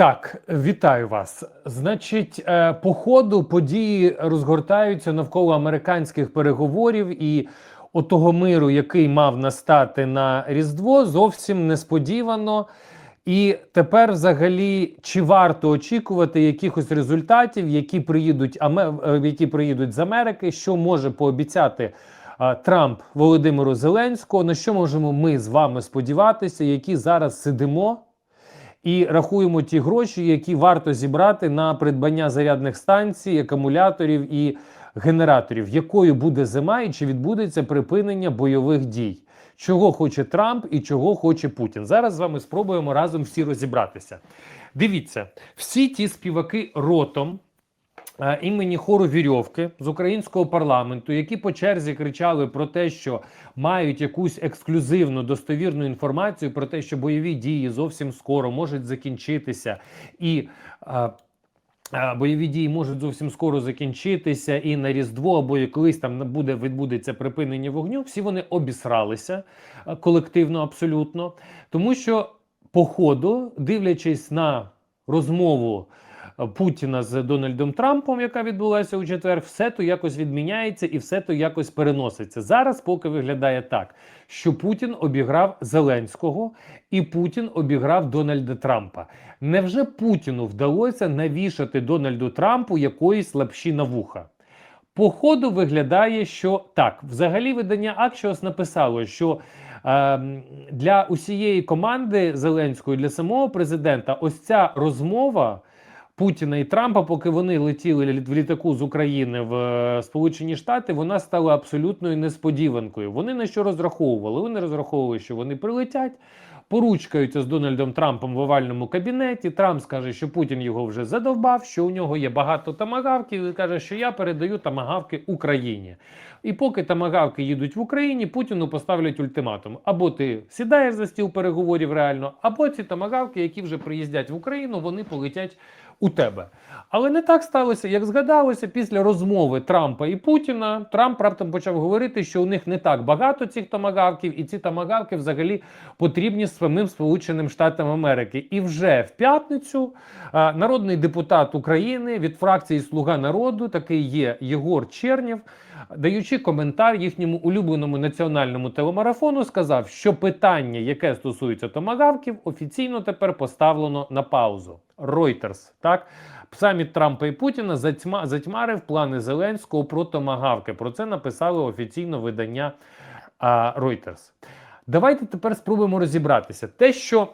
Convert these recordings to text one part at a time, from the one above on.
Так, вітаю вас. Значить, е, по ходу події розгортаються навколо американських переговорів і отого миру, який мав настати на Різдво, зовсім несподівано. І тепер, взагалі, чи варто очікувати якихось результатів, які приїдуть е, які приїдуть з Америки, що може пообіцяти Трамп Володимиру Зеленського, на що можемо ми з вами сподіватися, які зараз сидимо і рахуємо ті гроші, які варто зібрати на придбання зарядних станцій, акумуляторів і генераторів, якою буде зима і чи відбудеться припинення бойових дій. Чого хоче Трамп і чого хоче Путін? Зараз з вами спробуємо разом всі розібратися. Дивіться, всі ті співаки ротом імені хору Вірьовки з українського парламенту, які по черзі кричали про те, що мають якусь ексклюзивну достовірну інформацію про те, що бойові дії зовсім скоро можуть закінчитися, і е, е, бойові дії можуть зовсім скоро закінчитися, і на Різдво або колись там буде відбудеться припинення вогню. Всі вони обісралися е, колективно, абсолютно, тому що по ходу, дивлячись на розмову. Путіна з Дональдом Трампом, яка відбулася у четвер, все то якось відміняється і все то якось переноситься. Зараз поки виглядає так, що Путін обіграв Зеленського і Путін обіграв Дональда Трампа. Невже Путіну вдалося навішати Дональду Трампу якоїсь лапші на вуха? По ходу виглядає, що так. Взагалі, видання Axios написало, що е, для усієї команди Зеленського, і для самого президента, ось ця розмова. Путіна і Трампа, поки вони летіли в літаку з України в е, Сполучені Штати, вона стала абсолютною несподіванкою. Вони на що розраховували? Вони розраховували, що вони прилетять, поручкаються з Дональдом Трампом в овальному кабінеті. Трамп скаже, що Путін його вже задовбав, що у нього є багато тамагавків, і каже, що я передаю тамагавки Україні. І поки тамагавки їдуть в Україні, Путіну поставлять ультиматум: або ти сідаєш за стіл переговорів реально, або ці тамагавки, які вже приїздять в Україну, вони полетять у тебе. Але не так сталося, як згадалося, після розмови Трампа і Путіна. Трамп раптом почав говорити, що у них не так багато цих томагавків, і ці томагавки взагалі потрібні самим Сполученим Штатам Америки. І вже в п'ятницю а, народний депутат України від фракції Слуга народу, такий є Єгор Чернєв, даючи коментар їхньому улюбленому національному телемарафону, сказав, що питання, яке стосується томагавків, офіційно тепер поставлено на паузу. Reuters, так саміт Трампа і Путіна затьма, затьмарив плани Зеленського про томагавки. Про це написали офіційно видання а, Reuters. Давайте тепер спробуємо розібратися. Те, що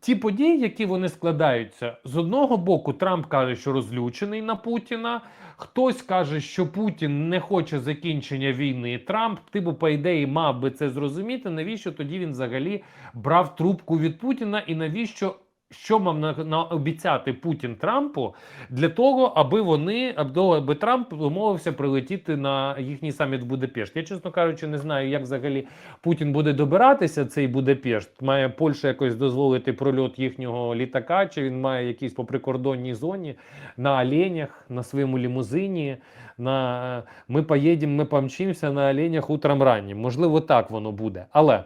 ті події, які вони складаються, з одного боку, Трамп каже, що розлючений на Путіна. Хтось каже, що Путін не хоче закінчення війни. Трамп, типу, по ідеї, мав би це зрозуміти. Навіщо тоді він взагалі брав трубку від Путіна і навіщо? Що мав на, на обіцяти Путін Трампу для того, аби вони аби, Трамп домовився прилетіти на їхній саміт в Будапешт? Я чесно кажучи, не знаю, як взагалі Путін буде добиратися цей Будапешт. Має Польща якось дозволити прольот їхнього літака, чи він має якийсь по прикордонній зоні на оленях, на своєму лімузині. На ми поїдемо, ми помчимося на оленях утром раннім. Можливо, так воно буде. Але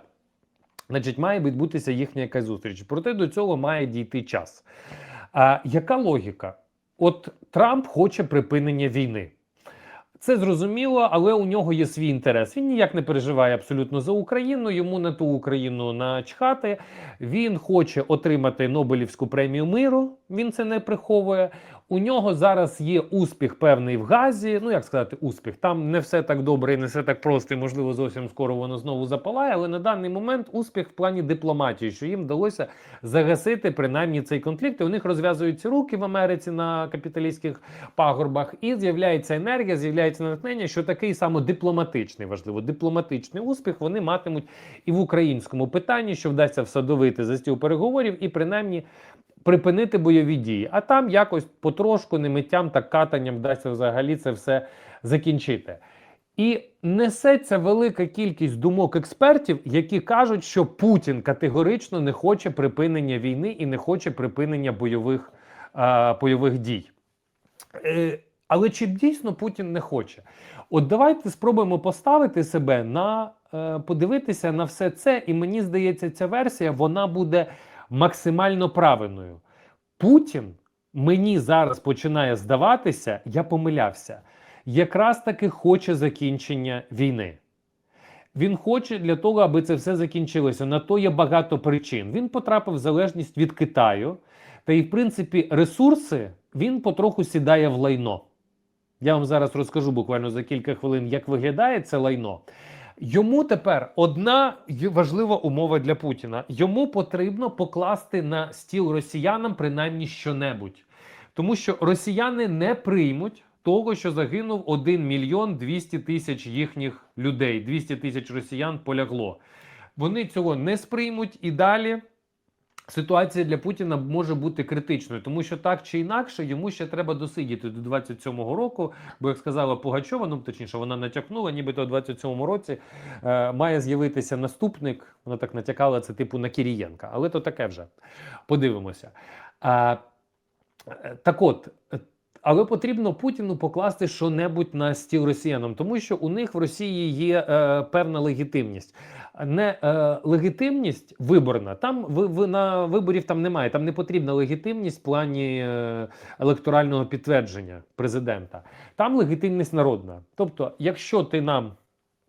значить, має відбутися їхня якась зустріч. Проте до цього має дійти час. А яка логіка? От Трамп хоче припинення війни. Це зрозуміло, але у нього є свій інтерес. Він ніяк не переживає абсолютно за Україну. Йому на ту Україну начхати. Він хоче отримати Нобелівську премію миру. Він це не приховує. У нього зараз є успіх певний в Газі. Ну як сказати, успіх. Там не все так добре і не все так просто. і, Можливо, зовсім скоро воно знову запалає. Але на даний момент успіх в плані дипломатії, що їм вдалося загасити принаймні цей конфлікт. І у них розв'язуються руки в Америці на капіталістських пагорбах, і з'являється енергія, з'являється натхнення, що такий само дипломатичний важливо, дипломатичний успіх вони матимуть і в українському питанні, що вдасться всадовити за стіл переговорів, і принаймні. Припинити бойові дії, а там якось потрошку, немиттям та катанням вдасться взагалі це все закінчити. І несеться велика кількість думок експертів, які кажуть, що Путін категорично не хоче припинення війни і не хоче припинення бойових, е, бойових дій. Е, але чи дійсно Путін не хоче? От давайте спробуємо поставити себе на е, подивитися на все це, і мені здається, ця версія вона буде максимально правильною. Путін мені зараз починає здаватися, я помилявся, якраз таки хоче закінчення війни. Він хоче для того, аби це все закінчилося. На то є багато причин. Він потрапив в залежність від Китаю, та і, в принципі, ресурси він потроху сідає в лайно. Я вам зараз розкажу буквально за кілька хвилин, як виглядає це лайно. Йому тепер одна важлива умова для Путіна: йому потрібно покласти на стіл росіянам принаймні щонебудь. Тому що росіяни не приймуть того, що загинув 1 мільйон 200 тисяч їхніх людей. 200 тисяч росіян полягло. Вони цього не сприймуть і далі. Ситуація для Путіна може бути критичною, тому що так чи інакше йому ще треба досидіти до 27-го року. Бо як сказала Пугачова, ну точніше, вона натякнула, нібито у 27-му році е, має з'явитися наступник. Вона так натякала це типу на Кірієнка, але то таке вже подивимося. А, е, так от. Але потрібно Путіну покласти що-небудь на стіл росіянам, тому що у них в Росії є е, певна легітимність. Не е, легітимність виборна. Там ви, ви на виборів там немає. Там не потрібна легітимність в плані е, електорального підтвердження президента. Там легітимність народна. Тобто, якщо ти нам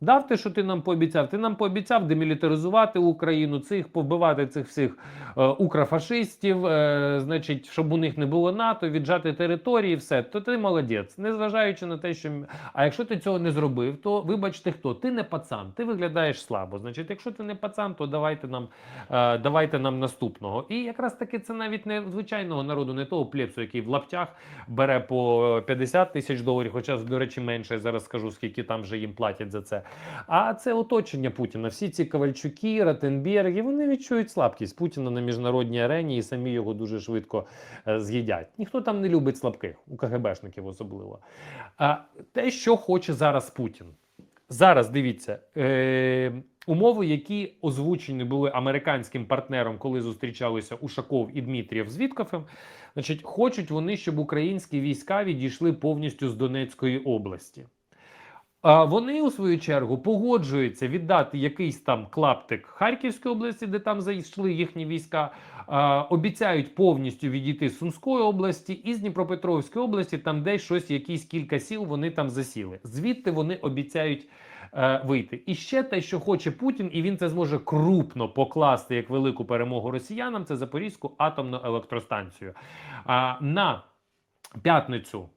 дав те, що ти нам пообіцяв, ти нам пообіцяв демілітаризувати Україну, цих повбивати цих всіх е, укрофашистів, е, значить, щоб у них не було НАТО, віджати території, все, то ти молодець, незважаючи на те, що а якщо ти цього не зробив, то вибачте, хто ти не пацан, ти виглядаєш слабо. Значить, якщо ти не пацан, то давайте нам е, давайте нам наступного. І якраз таки це навіть не звичайного народу, не того плепсу, який в лаптях бере по 50 тисяч доларів, хоча до речі менше. Зараз скажу, скільки там вже їм платять за це. А це оточення Путіна. Всі ці Ковальчуки, Ротенберги, вони відчують слабкість Путіна на міжнародній арені і самі його дуже швидко е, з'їдять. Ніхто там не любить слабких, у КГБшників особливо. А те, що хоче зараз Путін. Зараз дивіться е, умови, які озвучені були американським партнером, коли зустрічалися Ушаков і Дмитрієв з Віткофем. Значить, хочуть вони, щоб українські війська відійшли повністю з Донецької області. Вони у свою чергу погоджуються віддати якийсь там клаптик Харківської області, де там зайшли їхні війська. Обіцяють повністю відійти з Сумської області і з Дніпропетровської області, там десь щось, якісь кілька сіл вони там засіли. Звідти вони обіцяють е, вийти. І ще те, що хоче Путін, і він це зможе крупно покласти як велику перемогу росіянам. Це Запорізьку атомну електростанцію. На п'ятницю.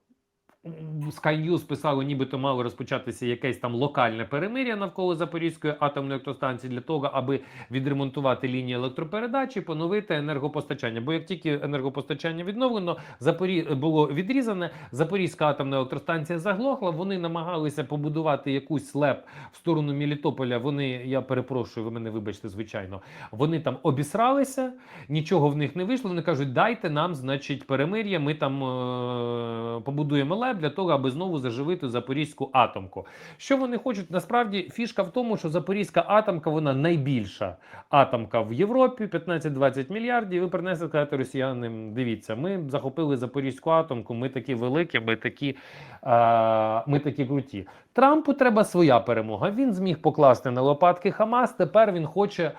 Sky News писали, нібито мало розпочатися якесь там локальне перемир'я навколо Запорізької атомної електростанції для того, аби відремонтувати лінії електропередачі, поновити енергопостачання. Бо як тільки енергопостачання відновлено, Запорі... було відрізане, Запорізька атомна електростанція заглохла. Вони намагалися побудувати якусь слеп в сторону Мелітополя. Вони, я перепрошую, ви мене вибачте, звичайно. Вони там обісралися, нічого в них не вийшло. Вони кажуть, дайте нам, значить, перемир'я. Ми там е- побудуємо леп для того, аби знову заживити Запорізьку атомку. Що вони хочуть? Насправді фішка в тому, що Запорізька атомка вона найбільша атомка в Європі, 15-20 мільярдів. І принесли сказати росіянам, дивіться, ми захопили Запорізьку атомку, ми такі великі, ми такі, а, ми такі круті. Трампу треба своя перемога. Він зміг покласти на лопатки Хамас. Тепер він хоче.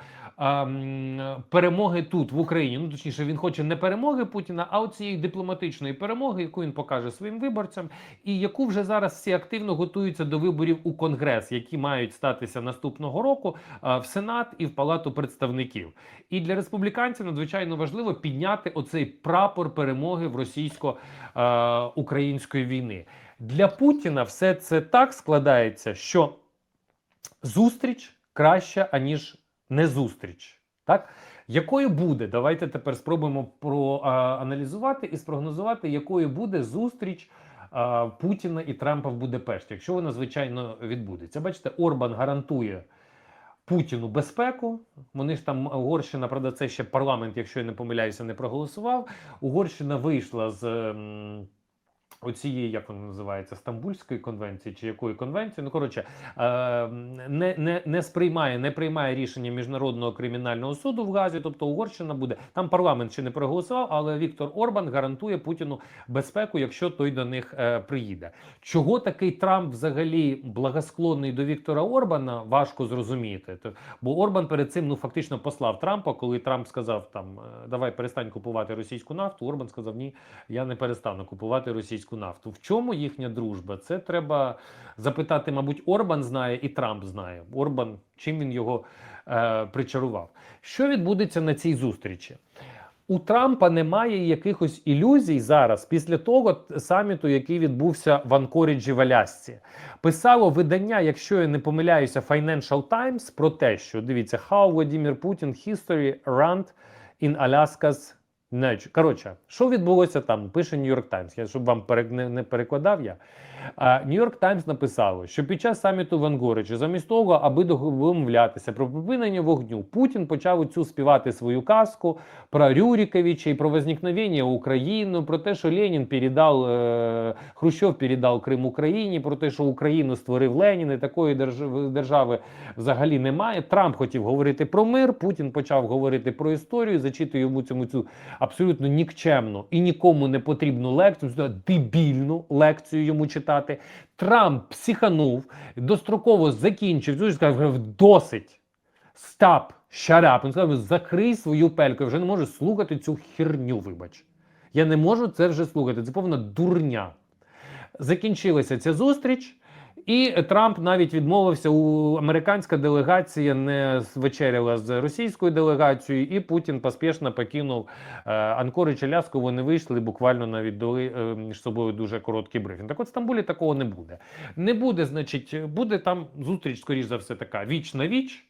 Перемоги тут в Україні, ну точніше, він хоче не перемоги Путіна, а цієї дипломатичної перемоги, яку він покаже своїм виборцям, і яку вже зараз всі активно готуються до виборів у Конгрес, які мають статися наступного року в Сенат і в Палату представників. І для республіканців надзвичайно важливо підняти оцей прапор перемоги в російсько-української війни. Для Путіна все це так складається, що зустріч краща, аніж не зустріч. Так? Якою буде? Давайте тепер спробуємо проаналізувати і спрогнозувати, якою буде зустріч а, Путіна і Трампа в Будапешті, якщо вона звичайно відбудеться. Бачите, Орбан гарантує Путіну безпеку. Вони ж там Угорщина, правда, це ще парламент, якщо я не помиляюся, не проголосував. Угорщина вийшла з. Оцієї, як вона називається, Стамбульської конвенції чи якої конвенції, ну коротше, е, не, не, не сприймає, не приймає рішення міжнародного кримінального суду в Газі, тобто Угорщина буде там. Парламент ще не проголосував, але Віктор Орбан гарантує Путіну безпеку, якщо той до них е, приїде. Чого такий Трамп взагалі благосклонний до Віктора Орбана, важко зрозуміти. То- Бо Орбан перед цим ну фактично послав Трампа, коли Трамп сказав там е, давай перестань купувати російську нафту. Орбан сказав ні, я не перестану купувати російську нафту. В чому їхня дружба? Це треба запитати, мабуть, Орбан знає і Трамп знає. Орбан, чим він його е, причарував. Що відбудеться на цій зустрічі? У Трампа немає якихось ілюзій зараз після того саміту, який відбувся в Анкоріджі в Алясці. Писало видання, якщо я не помиляюся, Financial Times про те, що дивіться, how Vladimir Putin history rant in Alaska's. Коротше, що відбулося там? Пише Нью-Йорк Таймс, Я щоб вам не перекладав я. York Times написало, що під час саміту в Ангоричі, замість того, аби домовлятися про припинення вогню, Путін почав оцю співати свою казку про Рюріковича і про возникновення України, про те, що Ленін передав, е, Хрущов передав Крим Україні, про те, що Україну створив Ленін, і такої держави взагалі немає. Трамп хотів говорити про мир, Путін почав говорити про історію, зачитує йому цьому цю абсолютно нікчемну і нікому не потрібну лекцію, дебільну лекцію йому читати. Трамп психанув, достроково закінчив цю сказав, досить. стап, up. Він сказав, закрий свою пельку. Я вже не можу слухати цю херню, вибач. Я не можу це вже слухати. Це повна дурня. Закінчилася ця зустріч, і Трамп навіть відмовився. У американська делегація не вечеряла з російською делегацією, і Путін поспішно покинув е, Анкорич Аляску. Вони вийшли буквально навіть дали е, між собою дуже короткий брифінг. Так от в Стамбулі такого не буде. Не буде, значить, буде там зустріч, скоріш за все, така віч на віч.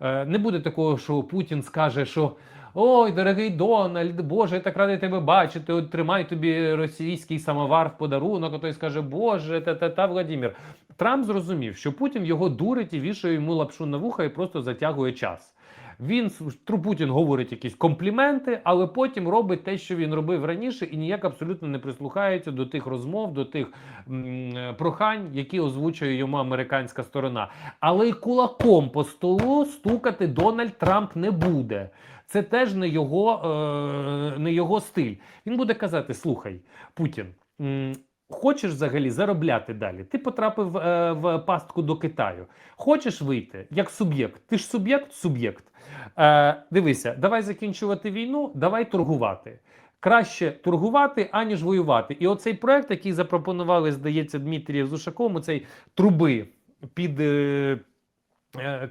Е, Не буде такого, що Путін скаже, що ой, дорогий Дональд, Боже, я так радий тебе бачити. Тримай тобі російський самовар в подарунок. А той скаже, Боже, та та та Владимир. Трамп зрозумів, що Путін його дурить і вішає йому лапшу на вуха і просто затягує час. Він Тру- Путін говорить якісь компліменти, але потім робить те, що він робив раніше, і ніяк абсолютно не прислухається до тих розмов, до тих м, е, прохань, які озвучує йому американська сторона. Але й кулаком по столу стукати Дональд Трамп не буде. Це теж не його, е, не його стиль. Він буде казати: слухай, Путін. Хочеш взагалі заробляти далі? Ти потрапив е, в пастку до Китаю. Хочеш вийти як суб'єкт? Ти ж суб'єкт, суб'єкт. Е, дивися, давай закінчувати війну, давай торгувати. Краще торгувати, аніж воювати. І оцей проект, який запропонували, здається, Дмитрієв з цей труби під е,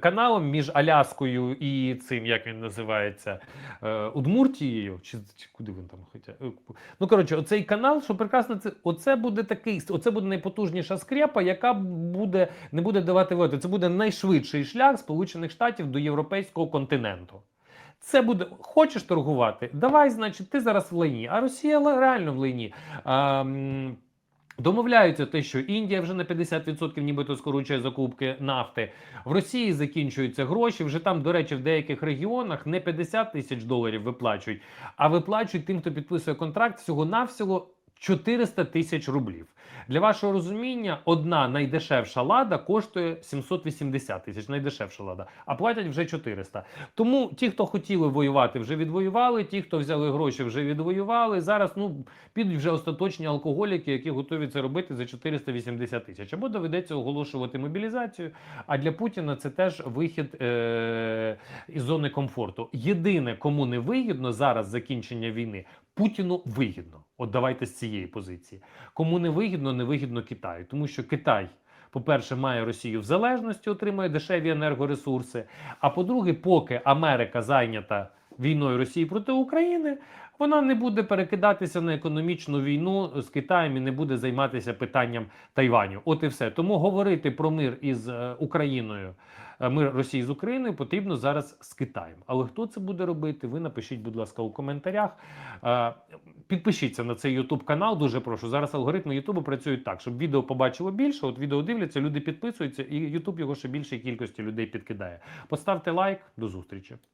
каналом між Аляскою і цим, як він називається, е, Удмуртією, чи, чи куди він там хотя? е, Ну, коротше, оцей канал, що прекрасно, це оце буде такий, оце буде найпотужніша скрепа, яка буде не буде давати воду. Це буде найшвидший шлях Сполучених Штатів до європейського континенту. Це буде хочеш торгувати? Давай, значить, ти зараз в лайні. А Росія реально в лайні. А, м, Домовляються те, що Індія вже на 50% нібито скорочує закупки нафти. В Росії закінчуються гроші. Вже там, до речі, в деяких регіонах не 50 тисяч доларів виплачують, а виплачують тим, хто підписує контракт, всього навсього 400 тисяч рублів. Для вашого розуміння, одна найдешевша лада коштує 780 тисяч. Найдешевша лада, а платять вже 400. Тому ті, хто хотіли воювати, вже відвоювали. Ті, хто взяли гроші, вже відвоювали. Зараз ну підуть вже остаточні алкоголіки, які готові це робити за 480 тисяч. Або доведеться оголошувати мобілізацію. А для Путіна це теж вихід е- із зони комфорту. Єдине, кому не вигідно зараз закінчення війни, Путіну вигідно. От давайте з цієї позиції. Кому не вигідно, не вигідно Китаю, тому що Китай. По-перше, має Росію в залежності, отримує дешеві енергоресурси. А по-друге, поки Америка зайнята війною Росії проти України, вона не буде перекидатися на економічну війну з Китаєм і не буде займатися питанням Тайваню. От і все. Тому говорити про мир із е, Україною, мир Росії з Україною потрібно зараз з Китаєм. Але хто це буде робити? Ви напишіть, будь ласка, у коментарях. Підпишіться на цей YouTube канал. Дуже прошу. Зараз алгоритми Ютубу працюють так, щоб відео побачило більше. От відео дивляться, люди підписуються, і YouTube його ще більшій кількості людей підкидає. Поставте лайк, до зустрічі.